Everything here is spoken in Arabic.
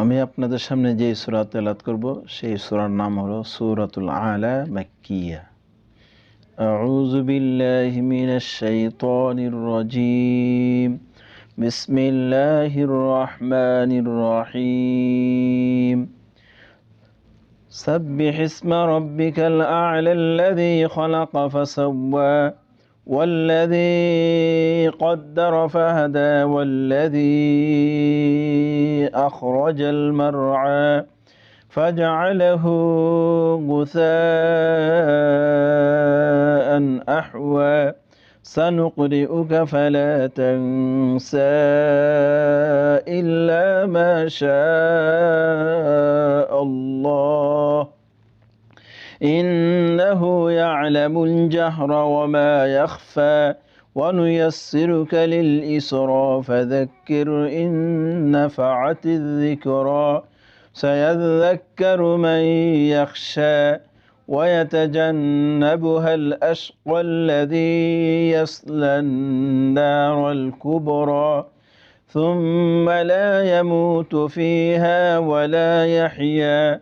আমি আপনাদের সামনে যে সূরা তেলাত করব সেই সূরার নাম হলো সূরাতুল আলা মাক্কিয়া أعوذ بالله من الشيطان الرجيم بسم الله الرحمن الرحيم سبح اسم ربك الأعلى الذي خلق فسوى والذي قدر فهدى والذي أخرج المرعى فجعله غثاء أحوى سنقرئك فلا تنسى إلا ما شاء إنه يعلم الجهر وما يخفى ونيسرك للإسرى فذكر إن نفعت الذكرى سيذكر من يخشى ويتجنبها الأشقى الذي يصلى النار الكبرى ثم لا يموت فيها ولا يحيا